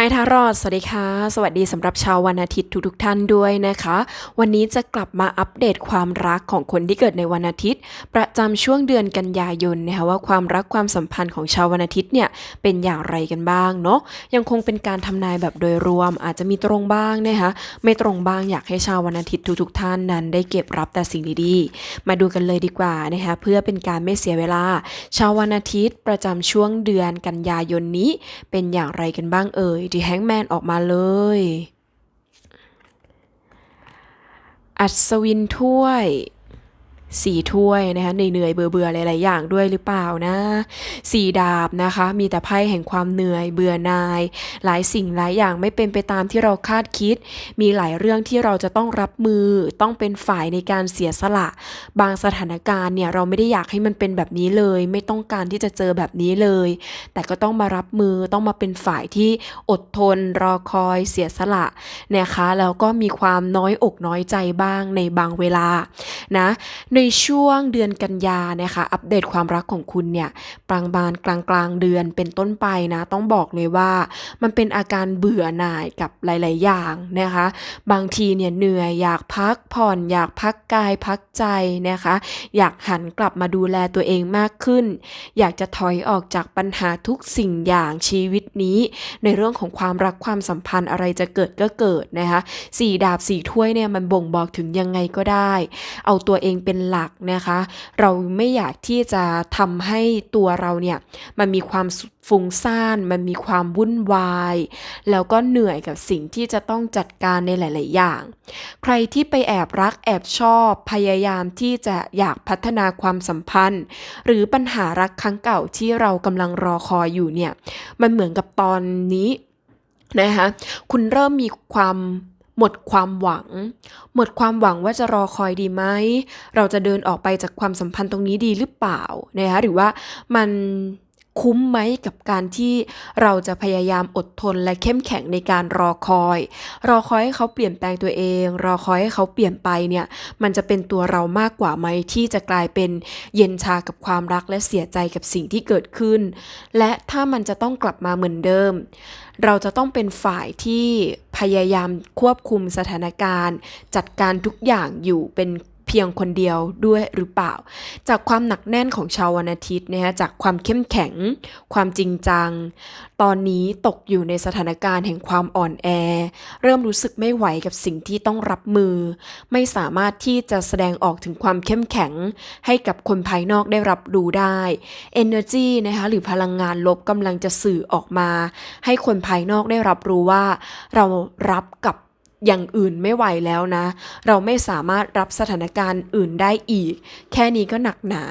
ฮทารอด สวัสดีค่ะ สวัสดีสำหรับชาววันอาทิตย์ทุกๆท่านด้วยนะคะ วันนี้จะกลับมาอัปเดตความรักของคนที่เกิดในวันอาทิตย์ ประจำช่วงเดือนกันยายนนะคะว่าความรักความสัมพันธ์ของชาววันอาทิตย์เนี่ยเป็นอย่างไรกันบ้างเนาะยังคงเป็นการทำนายแบบโดยรวม อาจจะมีตรงบ้างนะคะไม่ตรงบ้างอยากให้ชาววันอาทิตย์ทุกๆท่านนั้น ได้เก็บรับแต่สิ่งดีๆ มาดูกันเลยดีกว่านะคะเพื่อเป็นการไม่เสียเวลา ชาววันอาทิตย์ประจำช่วงเดือนกันยายนนี้ เป็นอย่างไรกันบ้างเอ่ยดีแฮงแมนออกมาเลย อัศวินถ้วย สี่ถ้วยนะคะเหนื่อยๆเบื่อๆหลายๆอย่างด้วยหรือเปล่านะสี่ดาบนะคะ มีแต่ไพ่แห่งความเหนื่อยเบื่อนาย หลายสิ่งหลายอย่างไม่เป็นไปตามที่เราคาดคิด มีหลายเรื่องที่เราจะต้องรับมือต้องเป็นฝ่ายในการเสียสละ บางสถานการณ์เนี่ยเราไม่ได้อยากให้มันเป็นแบบนี้เลย ไม่ต้องการที่จะเจอแบบนี้เลย แต่ก็ต้องมารับมือต้องมาเป็นฝ่ายที่อดทนรอคอยเสียสละนะคะแล้วก็มีความน้อยอกน้อยใจบ้างในบางเวลานะในช่วงเดือนกันยานะคะ อัปเดตความรักของคุณเนี่ยปรางบานกลางกลางเดือนเป็นต้นไปนะ ต้องบอกเลยว่า มันเป็นอาการเบื่อหน่ายกับหลาย ๆ อย่างนะคะ บางทีเนี่ยเหนื่อยอยากพักผ่อนอยากพักกายพักใจนะคะ อยากหันกลับมาดูแลตัวเองมากขึ้น อยากจะถอยออกจากปัญหาทุกสิ่งอย่างชีวิตนี้ ในเรื่องของความรักความสัมพันธ์อะไรจะเกิดก็เกิดนะคะสี่ดาบสี่ถ้วยเนี่ยมันบ่งบอกถึงยังไงก็ได้ เอาตัวเองเป็นหลักนะคะ เราไม่อยากที่จะทำให้ตัวเราเนี่ยมันมีความฟุ้งซ่าน มันมีความวุ่นวาย แล้วก็เหนื่อยกับสิ่งที่จะต้องจัดการในหลาย ๆ อย่าง ใครที่ไปแอบรักแอบชอบพยายามที่จะอยากพัฒนาความสัมพันธ์ หรือปัญหารักครั้งเก่าที่เรากำลังรอคอยอยู่เนี่ย มันเหมือนกับตอนนี้นะคะคุณเริ่มมีความ หมดความหวัง หมดความหวังว่าจะรอคอยดีไหม เราจะเดินออกไปจากความสัมพันธ์ตรงนี้ดีหรือเปล่านะคะหรือว่ามัน คุ้มไหมกับการที่เราจะพยายามอดทนและเข้มแข็งในการรอคอย รอคอยให้เขาเปลี่ยนแปลงตัวเอง รอคอยให้เขาเปลี่ยนไปเนี่ยมันจะเป็นตัวเรามากกว่าไหมที่จะกลายเป็นเย็นชากับความรักและเสียใจกับสิ่งที่เกิดขึ้น และถ้ามันจะต้องกลับมาเหมือนเดิม เราจะต้องเป็นฝ่ายที่พยายามควบคุมสถานการณ์ จัดการทุกอย่างอยู่เป็น เพียงคนเดียวด้วยหรือเปล่า จากความหนักแน่นของชาววันอาทิตย์นะคะจากความเข้มแข็ง ความจริงจัง ตอนนี้ตกอยู่ในสถานการณ์แห่งความอ่อนแอ เริ่มรู้สึกไม่ไหวกับสิ่งที่ต้องรับมือ ไม่สามารถที่จะแสดงออกถึงความเข้มแข็ง ให้กับคนภายนอกได้รับรู้ได้ energy นะคะหรือพลังงานลบกำลังจะสื่อออกมา ให้คนภายนอกได้รับรู้ว่า เรารับกับ อย่างอื่นไม่ไหวแล้วนะ เราไม่สามารถรับสถานการณ์อื่นได้อีก แค่นี้ก็หนักหนา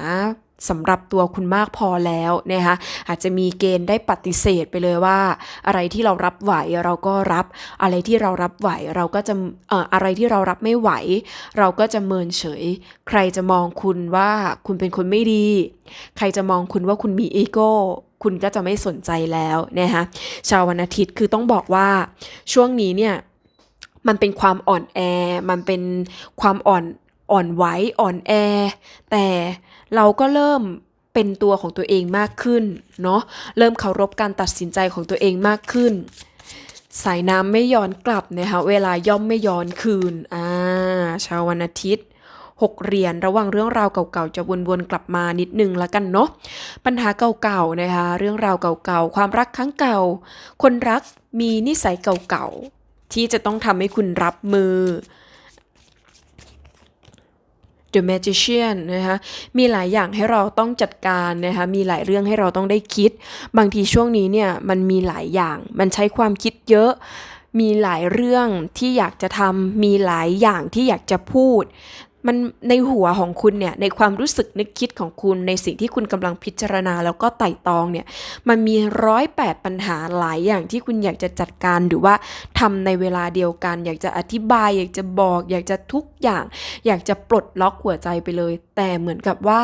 สำหรับตัวคุณมากพอแล้วนะคะอาจจะมีเกณฑ์ได้ปฏิเสธไปเลยว่า อะไรที่เรารับไหวเราก็รับ อะไรที่เรารับไหวเราก็จะเอ่ออะไรที่เรารับไม่ไหว เราก็จะเมินเฉย ใครจะมองคุณว่าคุณเป็นคนไม่ดี ใครจะมองคุณว่าคุณมีอีโก้คุณก็จะไม่สนใจแล้วนะคะชาววันอาทิตย์คือต้องบอกว่าช่วงนี้เนี่ย มันเป็นความอ่อนแอ มันเป็นความอ่อนอ่อนไหวอ่อนแอ แต่เราก็เริ่มเป็นตัวของตัวเองมากขึ้นเนาะเริ่มเคารพการตัดสินใจของตัวเองมากขึ้น สายน้ำไม่ย้อนกลับนะคะเวลาย่อมไม่ย้อนคืนอ่าชาววันอาทิตย์หกเหรียญระหว่างเรื่องราวเก่าๆจะวนๆกลับมานิดนึงละกันเนาะปัญหาเก่าๆนะคะเรื่องราวเก่าๆความรักครั้งเก่า คนรักมีนิสัยเก่าๆ ที่จะต้องทำให้คุณรับมือ The Magician นะคะมีหลายอย่างให้เราต้องจัดการนะคะมีหลายเรื่องให้เราต้องได้คิด บางทีช่วงนี้เนี่ยมันมีหลายอย่างมันใช้ความคิดเยอะ มีหลายเรื่องที่อยากจะทำมีหลายอย่างที่อยากจะพูด มันในหัวของคุณเนี่ยในความรู้สึกนึกคิดของคุณในสิ่งที่คุณกำลังพิจารณา แล้วก็ไต่ตองเนี่ยมันมีร้อยแปดปัญหาหลายอย่างที่คุณอยากจะจัดการหรือว่าทำในเวลาเดียวกัน อยากจะอธิบาย อยากจะบอก อยากจะทุกอย่าง อยากจะปลดล็อกหัวใจไปเลย แต่เหมือนกับว่า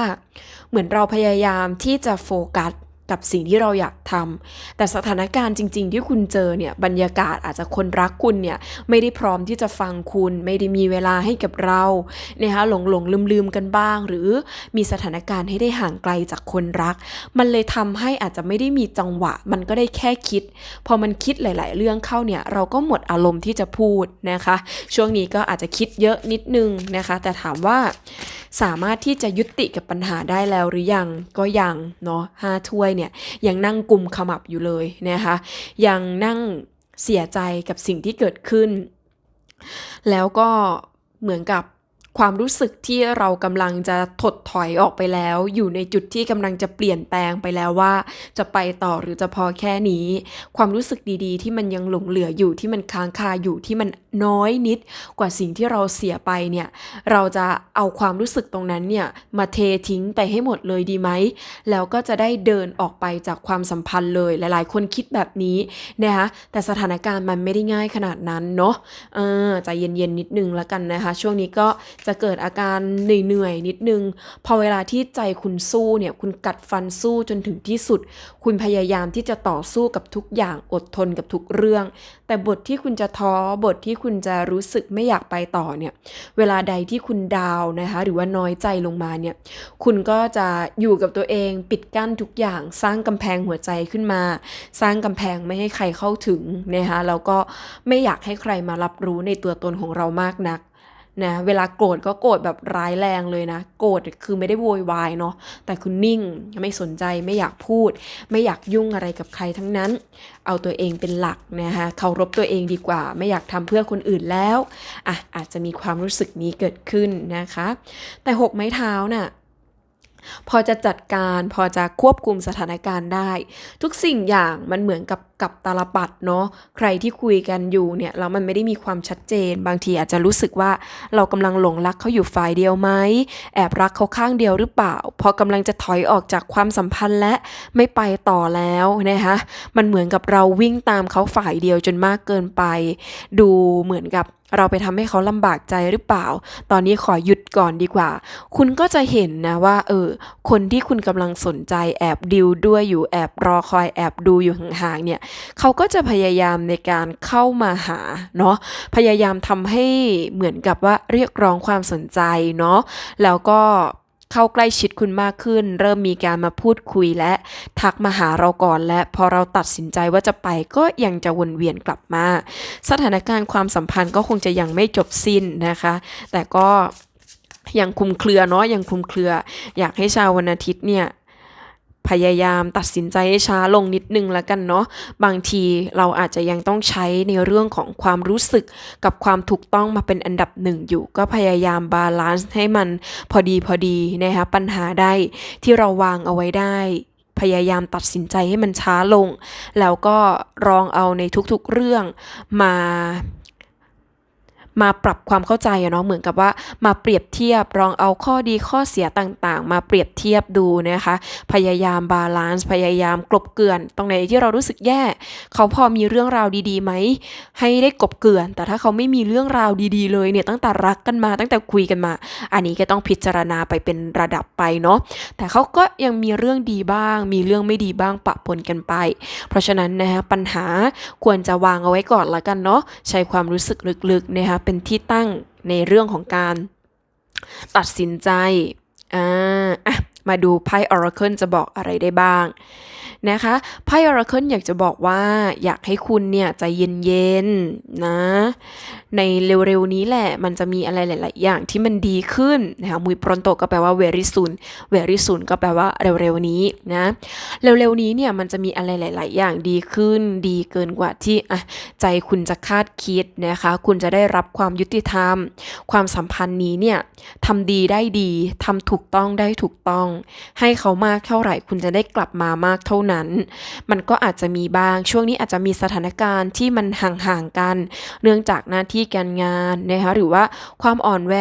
เหมือนเราพยายามที่จะโฟกัส กับสิ่งที่เราอยากทำแต่สถานการณ์จริง ๆ ที่คุณเจอเนี่ยบรรยากาศอาจจะคนรักคุณเนี่ยไม่ได้พร้อมที่จะฟังคุณ ไม่ได้มีเวลาให้กับเรานะคะหลงหลงลืมลืมๆกันบ้าง หรือมีสถานการณ์ให้ได้ห่างไกลจากคนรัก มันเลยทำให้อาจจะไม่ได้มีจังหวะ มันก็ได้แค่คิด พอมันคิดหลาย ๆ เรื่องเข้าเนี่ยเราก็หมดอารมณ์ที่จะพูดนะคะ ช่วงนี้ก็อาจจะคิดเยอะนิดนึงนะคะ แต่ถามว่า สามารถที่จะยุติกับปัญหาได้แล้วหรือยังก็ยังเนาะห้าถ้วยเนี่ยยังนั่งกลุ่มขมับอยู่เลยนะคะยังนั่งเสียใจกับสิ่งที่เกิดขึ้น แล้วก็เหมือนกับ ความรู้สึกที่เรากำลังจะถดถอยออกไปแล้ว อยู่ในจุดที่กำลังจะเปลี่ยนแปลงไปแล้วว่า จะไปต่อหรือจะพอแค่นี้ ความรู้สึกดีๆ ที่มันยังหลงเหลืออยู่ที่มันค้างคาอยู่ที่มันน้อยนิดกว่าสิ่งที่เราเสียไปเนี่ย เราจะเอาความรู้สึกตรงนั้นเนี่ยมาเททิ้งไปให้หมดเลยดีไหม แล้วก็จะได้เดินออกไปจากความสัมพันธ์เลยหลาย ๆ คนคิดแบบนี้นะคะแต่สถานการณ์มันไม่ได้ง่ายขนาดนั้นเนาะเออใจเย็นๆนิดนึงแล้วกันนะคะ ช่วงนี้ก็จะเกิดอาการเหนื่อยๆนิดนึง พอเวลาที่ใจคุณสู้เนี่ยคุณกัดฟันสู้จนถึงที่สุด คุณพยายามที่จะต่อสู้กับทุกอย่างอดทนกับทุกเรื่อง แต่บทที่คุณจะท้อบทที่คุณจะรู้สึกไม่อยากไปต่อเนี่ยเวลาใดที่คุณดาวนะคะหรือว่าน้อยใจลงมาเนี่ยคุณก็จะอยู่กับตัวเองปิดกั้นทุกอย่างสร้างกำแพงหัวใจขึ้นมา สร้างกำแพงไม่ให้ใครเข้าถึงนะคะแล้วก็ไม่อยากให้ใครมารับรู้ในตัวตนของเรามากนัก นะเวลาโกรธก็โกรธแบบร้ายแรงเลยนะ โกรธคือไม่ได้โวยวายเนาะแต่คุณนิ่งไม่สนใจไม่อยากพูด ไม่อยากยุ่งอะไรกับใครทั้งนั้น เอาตัวเองเป็นหลักนะคะเคารพตัวเองดีกว่า ไม่อยากทำเพื่อคนอื่นแล้วอะอาจจะมีความรู้สึกนี้เกิดขึ้นนะคะ แต่หกไม้เท้าน่ะ พอจะจัดการพอจะควบคุมสถานการณ์ได้ ทุกสิ่งอย่างมันเหมือนกับกับตาลปัดเนาะใครที่คุยกันอยู่เนี่ยแล้วมันไม่ได้มีความชัดเจน บางทีอาจจะรู้สึกว่าเรากำลังหลงรักเขาอยู่ฝ่ายเดียวไหมแอบรักเขาข้างเดียวหรือเปล่า พอกำลังจะถอยออกจากความสัมพันธ์และไม่ไปต่อแล้วนะคะมันเหมือนกับเราวิ่งตามเขาฝ่ายเดียวจนมากเกินไป ดูเหมือนกับ เราไปทำให้เขาลำบากใจหรือเปล่า ตอนนี้ขอหยุดก่อนดีกว่า คุณก็จะเห็นนะว่า เออ คนที่คุณกำลังสนใจแอบดิวด้วยอยู่แอบรอคอยแอบดูอยู่ห่างๆเนี่ย เขาก็จะพยายามในการเข้ามาหาเนาะ พยายามทำให้เหมือนกับว่าเรียกร้องความสนใจเนาะ แล้วก็ เข้าใกล้ชิดคุณมากขึ้น เริ่มมีการมาพูดคุยและทักมาหาเราก่อนและพอเราตัดสินใจว่าจะไปก็ยังจะวนเวียนกลับมา สถานการณ์ความสัมพันธ์ก็คงจะยังไม่จบสิ้นนะคะ แต่ก็ยังคุมเครือเนาะยังคุมเครือ อยากให้ชาววันอาทิตย์เนี่ย พยายามตัดสินใจให้ช้าลงนิดนึงแล้วกันเนาะบางทีเราอาจจะยังต้องใช้ในเรื่องของความรู้สึกกับความถูกต้องมาเป็นอันดับหนึ่งอยู่ ก็พยายามบาลานซ์ให้มันพอดีพอดีนะคะปัญหาได้ที่เราวางเอาไว้ได้ พยายามตัดสินใจให้มันช้าลง แล้วก็ลองเอาในทุกๆเรื่องมา มาปรับความเข้าใจอะเนาะเหมือนกับว่ามาเปรียบเทียบลองเอาข้อดีข้อเสียต่างๆ มาเปรียบเทียบดูนะคะพยายามบาลานซ์พยายามกลบเกลื่อน ตรงไหนที่เรารู้สึกแย่ เขาพอมีเรื่องราวดีๆไหมให้ได้กลบเกลื่อน แต่ถ้าเขาไม่มีเรื่องราวดีๆเลยเนี่ยตั้งแต่รักกันมาตั้งแต่คุยกันมา อันนี้ก็ต้องพิจารณาไปเป็นระดับไปเนาะแต่เขาก็ยังมีเรื่องดีบ้าง มีเรื่องไม่ดีบ้างปะปนกันไป เพราะฉะนั้นนะคะปัญหาควรจะวางเอาไว้ก่อนละกันเนาะใช้ความรู้สึกลึกๆนะคะเป็นป็นที่ตั้งในเรื่องของการตัดสินใจอ่า มาดูไพ่ Oracle จะบอกอะไรได้บ้างนะคะไพ่ Oracle อยากจะบอกว่าอยากให้คุณเนี่ยใจเย็นๆนะ ในเร็วๆนี้แหละมันจะมีอะไรหลาย ๆ อย่างที่มันดีขึ้นนะคะมุยปรนโตก็แปลว่า very soon very soon ก็แปลว่าเร็วๆนี้นะเร็วๆนี้เนี่ยมันจะมีอะไรหลาย ๆ อย่างดีขึ้น ดีเกินกว่าที่อะใจคุณจะคาดคิดนะคะคุณจะได้รับความยุติธรรม ความสัมพันธ์นี้เนี่ยทำดีได้ดีทำถูกต้องได้ถูกต้องให้เขามากเท่าไหร่คุณจะได้กลับมามากเท่านั้น มันก็อาจจะมีบ้างช่วงนี้อาจจะมีสถานการณ์ที่มันห่างๆกัน เนื่องจากหน้าที่การงานนะคะหรือว่าความอ่อนแว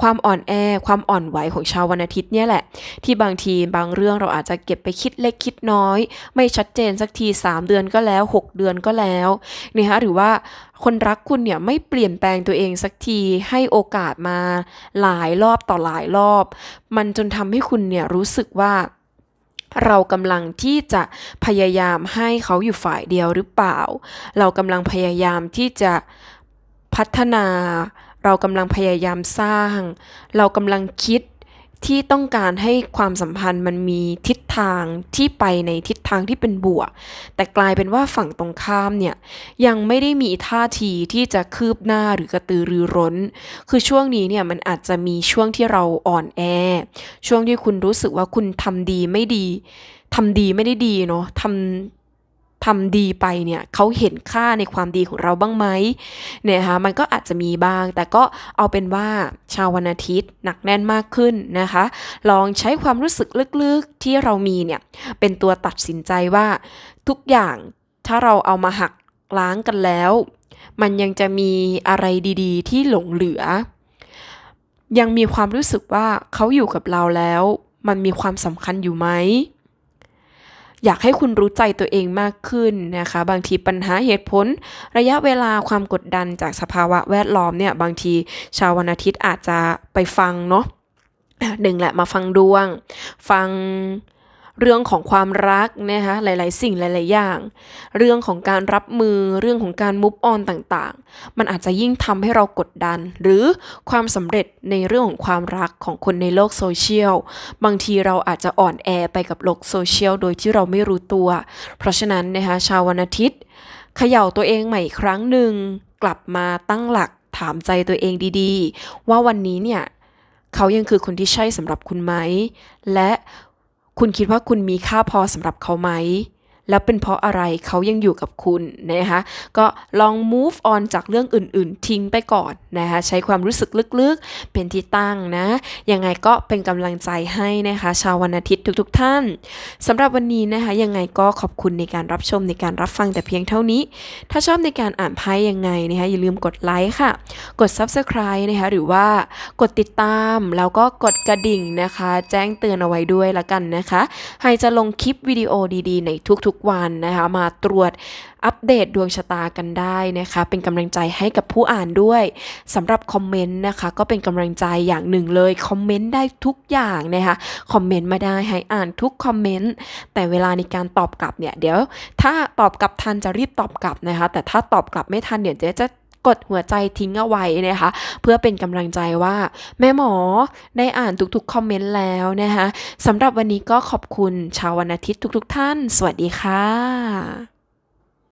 ความอ่อนแอ ความอ่อนไหวของชาววันอาทิตย์เนี่ยแหละ ที่บางทีบางเรื่องเราอาจจะเก็บไปคิดเล็กคิดน้อย ไม่ชัดเจนสักที 3 เดือนก็แล้ว 6 เดือนก็แล้วนะคะหรือว่าคนรักคุณเนี่ยไม่เปลี่ยนแปลงตัวเองสักทีให้โอกาสมาหลายรอบต่อหลายรอบ มันจนทำให้คุณเนี่ยรู้สึกว่าเรากำลังที่จะพยายามให้เขาอยู่ฝ่ายเดียวหรือเปล่า เรากำลังพยายามที่จะพัฒนา เรากำลังพยายามสร้าง เรากำลังคิดที่ต้องการให้ความสัมพันธ์มันมีทิศทางที่ไปในทิศทางที่เป็นบวก แต่กลายเป็นว่าฝั่งตรงข้ามเนี่ยยังไม่ได้มีท่าทีที่จะคืบหน้าหรือกระตือรือร้น คือช่วงนี้เนี่ยมันอาจจะมีช่วงที่เราอ่อนแอ ช่วงที่คุณรู้สึกว่าคุณทำดีไม่ดีทำดีไม่ได้ดีเนาะทำ ทำดีไปเนี่ยเขาเห็นค่าในความดีของเราบ้างไหมเนี่ยคะมันก็อาจจะมีบ้าง แต่ก็เอาเป็นว่าชาววันอาทิตย์หนักแน่นมากขึ้นนะคะ ลองใช้ความรู้สึกลึกๆที่เรามีเนี่ยเป็นตัวตัดสินใจว่าทุกอย่างถ้าเราเอามาหักล้างกันแล้ว มันยังจะมีอะไรดีๆ ที่หลงเหลือ ยังมีความรู้สึกว่าเขาอยู่กับเราแล้ว มันมีความสำคัญอยู่ไหม อยากให้คุณรู้ใจตัวเองมากขึ้นนะคะ บางทีปัญหาเหตุผล ระยะเวลาความกดดันจากสภาวะแวดล้อมเนี่ยบางทีชาววันอาทิตย์อาจจะไปฟังเนาะหนึ่งแหละมาฟังดวง ฟัง เรื่องของความรักนะคะหลาย ๆ สิ่งหลาย ๆ อย่าง เรื่องของการรับมือเรื่องของการมุฟออนต่าง ๆ มันอาจจะยิ่งทำให้เรากดดัน หรือความสำเร็จในเรื่องของความรักของคนในโลกโซเชียลบางทีเราอาจจะอ่อนแอไปกับโลกโซเชียลโดยที่เราไม่รู้ตัว เพราะฉะนั้นนะคะชาววันอาทิตย์เขย่าตัวเองใหม่อีกครั้งหนึ่งกลับมาตั้งหลักถามใจตัวเองดีๆ ว่าวันนี้เนี่ยเขายังคือคนที่ใช่สำหรับคุณไหม และ คุณคิดว่าคุณมีค่าพอสำหรับเขาไหม แล้วเป็นเพราะอะไรเขายังอยู่กับคุณนะคะก็ลอง move on จากเรื่องอื่น ๆ ทิ้งไปก่อนนะคะใช้ความรู้สึกลึกๆ เป็นที่ตั้งนะ ยังไงก็เป็นกำลังใจให้นะคะชาววันอาทิตย์ทุก ๆ ท่านสำหรับวันนี้นะคะยังไงก็ขอบคุณในการรับชมในการรับฟังแต่เพียงเท่านี้ ถ้าชอบในการอ่านไพ่ยังไงนะคะอย่าลืมกดไลค์ค่ะ กด subscribe นะคะหรือว่ากดติดตามแล้วก็กดกระดิ่งนะคะ แจ้งเตือนเอาไว้ด้วยละกันนะคะให้จะลงคลิปวิดีโอดีๆ ในทุกๆวันนะคะ มาตรวจอัปเดตดวงชะตากันได้นะคะ เป็นกำลังใจให้กับผู้อ่านด้วยสำหรับคอมเมนต์นะคะ ก็เป็นกำลังใจอย่างหนึ่งเลยคอมเมนต์ได้ทุกอย่างนะคะคอมเมนต์มาได้ให้อ่านทุกคอมเมนต์แต่เวลาในการตอบกลับเนี่ยเดี๋ยว ถ้าตอบกลับทันจะรีบตอบกลับนะคะ แต่ถ้าตอบกลับไม่ทันเดี๋ยวเจ๊จะ กดหัวใจทิ้งเอาไว้นะคะ เพื่อเป็นกำลังใจว่า แม่หมอได้อ่านทุกๆคอมเมนต์แล้วนะคะสำหรับวันนี้ก็ขอบคุณชาววันอาทิตย์ทุกๆท่าน สวัสดีค่ะ